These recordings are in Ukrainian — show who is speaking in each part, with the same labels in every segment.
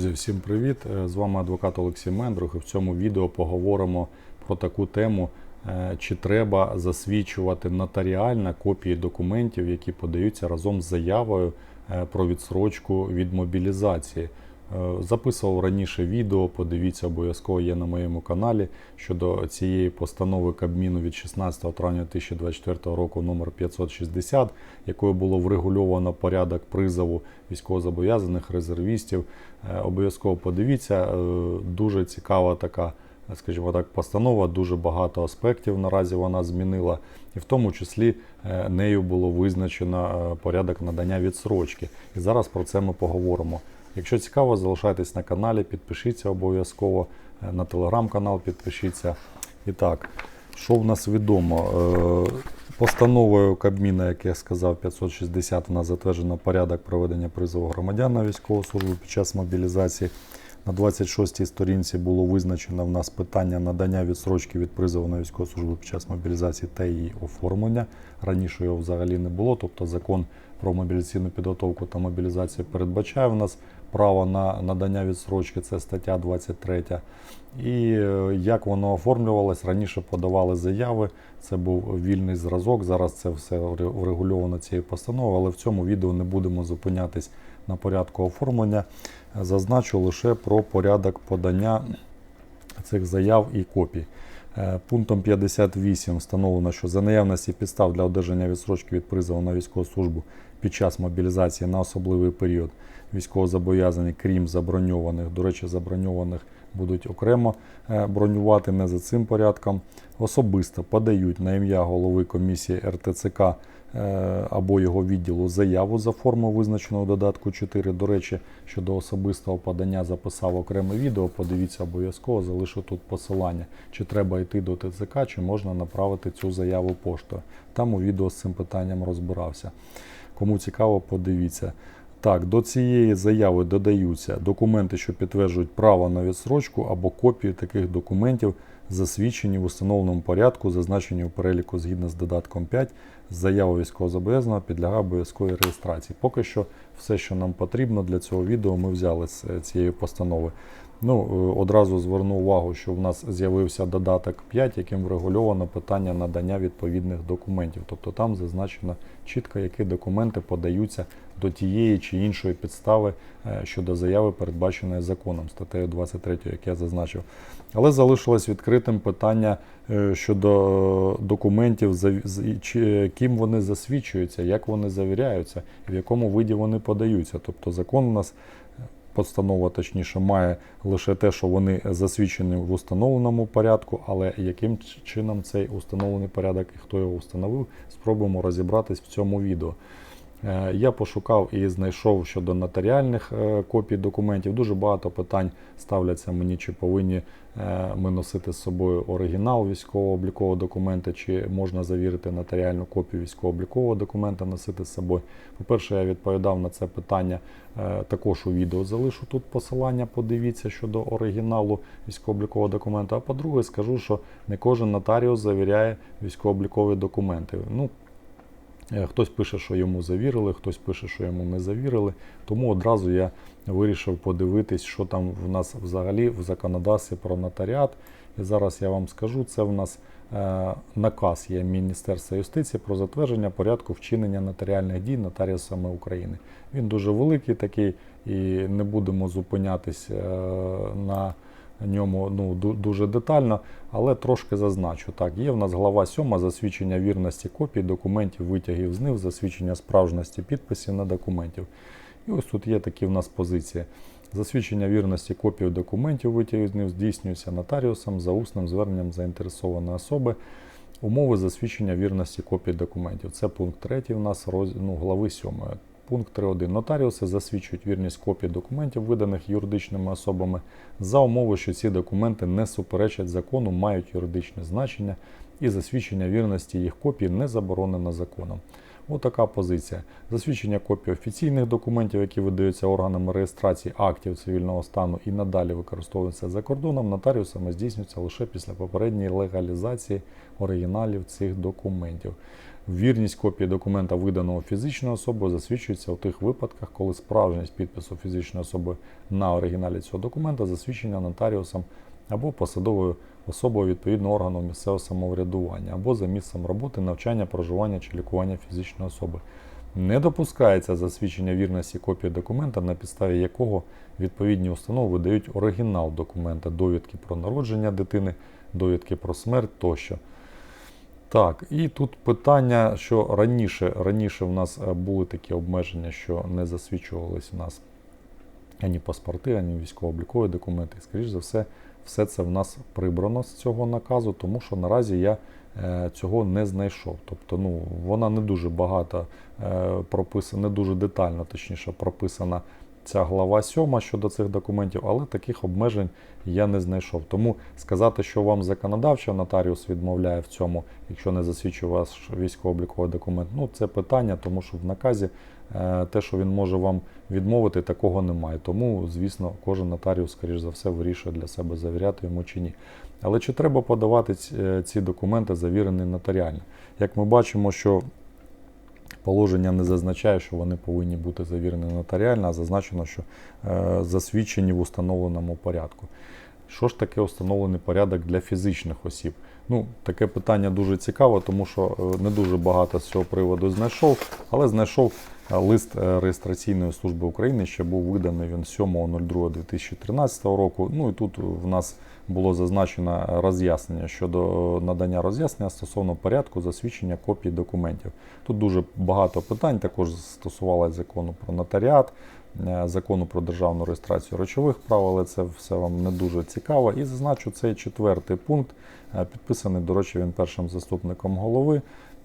Speaker 1: Друзі, всім привіт! Е, З вами адвокат Олексій Мендрух. І в цьому відео поговоримо про таку тему, е, чи треба засвідчувати нотаріально копії документів, які подаються разом з заявою е, про відсрочку від мобілізації. Е, Записував раніше відео, подивіться, обов'язково є на моєму каналі щодо цієї постанови Кабміну від 16 травня 2024 року номер 560, якою було врегульовано порядок призову військовозобов'язаних резервістів. Е, Обов'язково подивіться, е, дуже цікава така. Скажімо так, постанова дуже багато аспектів наразі вона змінила, і в тому числі нею було визначено порядок надання відсрочки. І зараз про це ми поговоримо. Якщо цікаво, залишайтесь на каналі, підпишіться обов'язково, е, на телеграм-канал підпишіться. І так, що в нас відомо? Е, Постановою Кабміна, як я сказав, 560 вона затверджено порядок проведення призову громадян на військову службу під час мобілізації. На 26-й сторінці було визначено в нас питання надання відсрочки від призову на військову службу під час мобілізації та її оформлення. Раніше його взагалі не було, тобто закон про мобілізаційну підготовку та мобілізацію передбачає в нас право на надання відсрочки, це стаття 23. І е, як воно оформлювалось, раніше подавали заяви, це був вільний зразок. Зараз це все врегульовано цією постановою, але в цьому відео не будемо зупинятись на порядку оформлення. Зазначу лише про порядок подання цих заяв і копій. Е, Пунктом 58 встановлено, що за наявності підстав для одержання відсрочки від призову на військову службу під час мобілізації на особливий період військовозобов'язані, крім заброньованих, до речі, заброньованих будуть окремо е, бронювати не за цим порядком. Особисто подають на ім'я голови комісії РТЦК е, або його відділу заяву за формою, визначеного додатку 4. До речі, щодо особистого подання записав окреме відео. Подивіться обов'язково, залишу тут посилання, чи треба йти до ТЦК, чи можна направити цю заяву поштою. Там у відео з цим питанням розбирався. Кому цікаво, подивіться. Так, до цієї заяви додаються документи, що підтверджують право на відсрочку або копії таких документів, засвідчені в установленому порядку, зазначені у переліку згідно з додатком 5. Заява військовозобов'язаного підлягає обов'язковій реєстрації. Поки що все, що нам потрібно для цього відео, ми взяли з цієї постанови. Ну, е, одразу зверну увагу, що в нас з'явився додаток 5, яким врегульовано питання надання відповідних документів. Тобто там зазначено чітко, які документи подаються до тієї чи іншої підстави е, щодо заяви, передбаченої законом, статтею 23, як я зазначив. Але залишилось відкритим питання е, щодо документів, ким вони засвідчуються, як вони завіряються, в якому виді вони подаються. Тобто закон у нас постанова, точніше, має лише те, що вони засвідчені в установленому порядку, але яким чином цей установлений порядок і хто його встановив, спробуємо розібратись в цьому відео. Е, Я пошукав і знайшов щодо нотаріальних е, копій документів. Дуже багато питань ставляться мені, чи повинні е, ми носити з собою оригінал військово-облікового документа, чи можна завірити нотаріальну копію військово-облікового документа носити з собою. По-перше, я відповідав на це питання також у відео. Залишу тут посилання, подивіться щодо оригіналу військово-облікового документа. А по-друге, скажу, що не кожен нотаріус завіряє військово-облікові документи. Ну, Хтось пише, що йому завірили, хтось пише, що йому не завірили. Тому одразу я вирішив подивитись, що там в нас взагалі в законодавстві про нотаріат. І зараз я вам скажу, це в нас е, наказ є Міністерства юстиції про затвердження порядку вчинення нотаріальних дій нотаріусами України. Він дуже великий такий, і не будемо зупинятись е, на ньому ну, дуже детально, але трошки зазначу. Так, є в нас глава 7 засвідчення вірності копій документів, витягів з них, засвідчення справжності підписів на документів. І ось тут є такі в нас позиції. Засвідчення вірності копій документів, витягів з них здійснюється нотаріусом за усним зверненням заінтересованої особи. Умови засвідчення вірності копій документів. Це пункт 3 у нас роз... ну, глави 7. Пункт 3.1. Нотаріуси засвідчують вірність копій документів, виданих юридичними особами, за умови, що ці документи не суперечать закону, мають юридичне значення, і засвідчення вірності їх копій не заборонено законом. Отака позиція. Засвідчення копій офіційних документів, які видаються органами реєстрації актів цивільного стану і надалі використовуються за кордоном, нотаріусами здійснюється лише після попередньої легалізації оригіналів цих документів. Вірність копії документа, виданого фізичною особою, засвідчується у тих випадках, коли справжність підпису фізичної особи на оригіналі цього документа засвідчення нотаріусом або посадовою особою відповідного органу місцевого самоврядування, або за місцем роботи, навчання, проживання чи лікування фізичної особи. Не допускається засвідчення вірності копії документа, на підставі якого відповідні установи видають оригінал документа, довідки про народження дитини, довідки про смерть тощо. Так, і тут питання, що раніше, раніше в нас е, були такі обмеження, що не засвідчувались у нас ані паспорти, ані військово-облікові документи. І, скоріш за все, все це в нас прибрано з цього наказу, тому що наразі я е, цього не знайшов. Тобто, ну, вона не дуже багато е, прописана, не дуже детально, точніше, прописана ця глава 7 щодо цих документів, але таких обмежень я не знайшов. Тому сказати, що вам законодавчо нотаріус відмовляє в цьому, якщо не засвідчує ваш військово-обліковий документ, ну це питання, тому що в наказі е, те, що він може вам відмовити, такого немає. Тому, звісно, кожен нотаріус, скоріш за все, вирішує для себе завіряти йому чи ні. Але чи треба подавати ці, е, документи завірені нотаріально? Як ми бачимо, що Положення не зазначає, що вони повинні бути завірені нотаріально, а зазначено, що е, засвідчені в установленому порядку. Що ж таке установлений порядок для фізичних осіб? Ну, таке питання дуже цікаве, тому що е, не дуже багато з цього приводу знайшов, але знайшов е, лист е, реєстраційної служби України, що був виданий він 7.02.2013 року. Ну і тут в нас було зазначено роз'яснення щодо надання роз'яснення стосовно порядку засвідчення копій документів. Тут дуже багато питань також стосувалося закону про нотаріат, закону про державну реєстрацію речових прав, але це все вам не дуже цікаво. І зазначу цей четвертий пункт, е, підписаний, до речі, він першим заступником голови.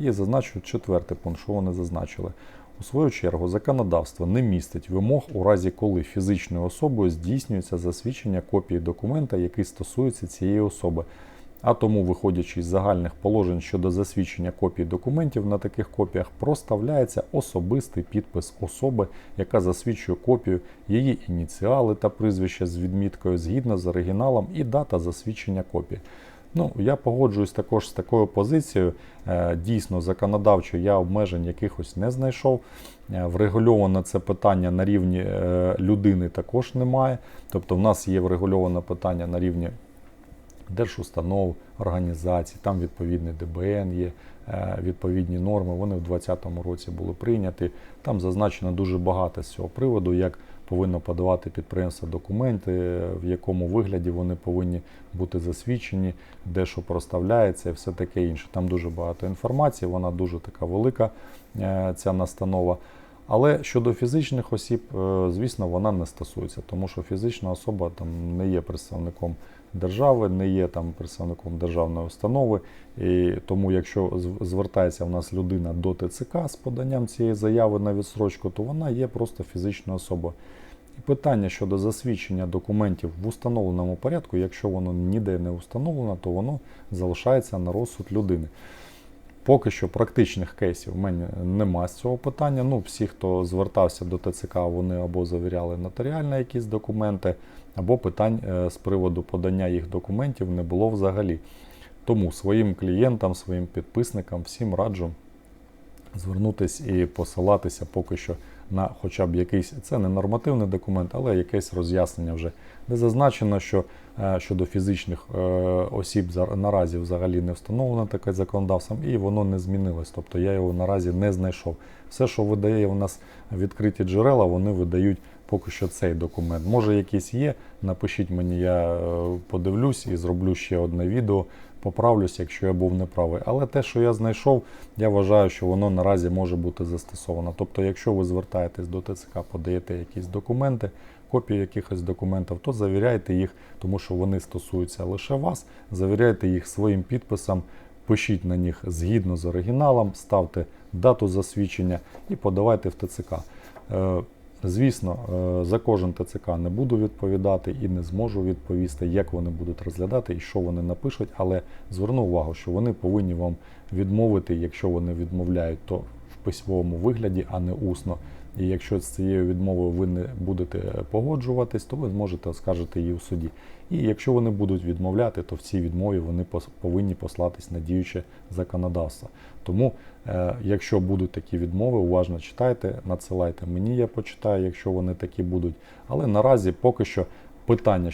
Speaker 1: І зазначу четвертий пункт, що вони зазначили. У свою чергу, законодавство не містить вимог у разі, коли фізичною особою здійснюється засвідчення копії документа, який стосується цієї особи. А тому, виходячи з загальних положень щодо засвідчення копій документів на таких копіях, проставляється особистий підпис особи, яка засвідчує копію, її ініціали та прізвище з відміткою згідно з оригіналом і дата засвідчення копії. Ну, я погоджуюсь також з такою позицією. Е, Дійсно, законодавчо я обмежень якихось не знайшов. Е, Врегульовано це питання на рівні е, людини також немає. Тобто, в нас є врегульоване питання на рівні держустанов, організацій, там відповідний ДБН є, е, відповідні норми. Вони в 2020 році були прийняті. Там зазначено дуже багато з цього приводу, як повинно подавати підприємство документи, в якому вигляді вони повинні бути засвідчені, де що проставляється і все таке інше. Там дуже багато інформації, вона дуже така велика, е, ця настанова. Але щодо фізичних осіб, е, звісно, вона не стосується, тому що фізична особа там не є представником держави, не є там представником державної установи. І тому, якщо звертається в нас людина до ТЦК з поданням цієї заяви на відсрочку, то вона є просто фізичною особою. І питання щодо засвідчення документів в установленому порядку, якщо воно ніде не установлено, то воно залишається на розсуд людини. Поки що практичних кейсів в мене нема з цього питання. Ну, всі, хто звертався до ТЦК, вони або завіряли нотаріально якісь документи, або питань е, з приводу подання їх документів не було взагалі. Тому своїм клієнтам, своїм підписникам всім раджу звернутися і посилатися поки що на хоча б якийсь, це не нормативний документ, але якесь роз'яснення вже, де зазначено, що е, щодо фізичних е, осіб наразі взагалі не встановлено таке законодавством, і воно не змінилось. Тобто я його наразі не знайшов. Все, що видає у нас відкриті джерела, вони видають поки що цей документ. Може, якийсь є. Напишіть мені, я е, подивлюсь і зроблю ще одне відео. Поправлюсь, якщо я був неправий. Але те, що я знайшов, я вважаю, що воно наразі може бути застосовано. Тобто, якщо ви звертаєтесь до ТЦК, подаєте якісь документи, копії якихось документів, то завіряйте їх, тому що вони стосуються лише вас. Завіряйте їх своїм підписом, пишіть на них згідно з оригіналом, ставте дату засвідчення і подавайте в ТЦК. Е, Звісно, е, за кожен ТЦК не буду відповідати і не зможу відповісти, як вони будуть розглядати і що вони напишуть, але зверну увагу, що вони повинні вам відмовити, якщо вони відмовляють, то в письмовому вигляді, а не усно. І якщо з цією відмовою ви не будете погоджуватись, то ви зможете оскаржити її у суді. І якщо вони будуть відмовляти, то в цій відмові вони повинні послатись на діюче законодавство. Тому, е, якщо будуть такі відмови, уважно читайте, надсилайте мені, я почитаю, якщо вони такі будуть. Але наразі поки що питання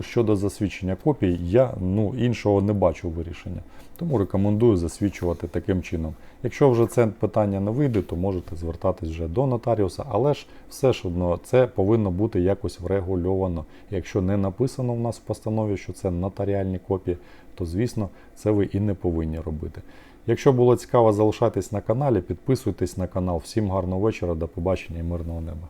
Speaker 1: щодо засвідчення копій, я ну, іншого не бачу вирішення. Тому рекомендую засвідчувати таким чином. Якщо вже це питання не вийде, то можете звертатись вже до нотаріуса, але ж все ж одно це повинно бути якось врегульовано. Якщо не написано в нас в постанові, що це нотаріальні копії, то звісно це ви і не повинні робити. Якщо було цікаво, залишайтесь на каналі, підписуйтесь на канал. Всім гарного вечора, до побачення і мирного неба.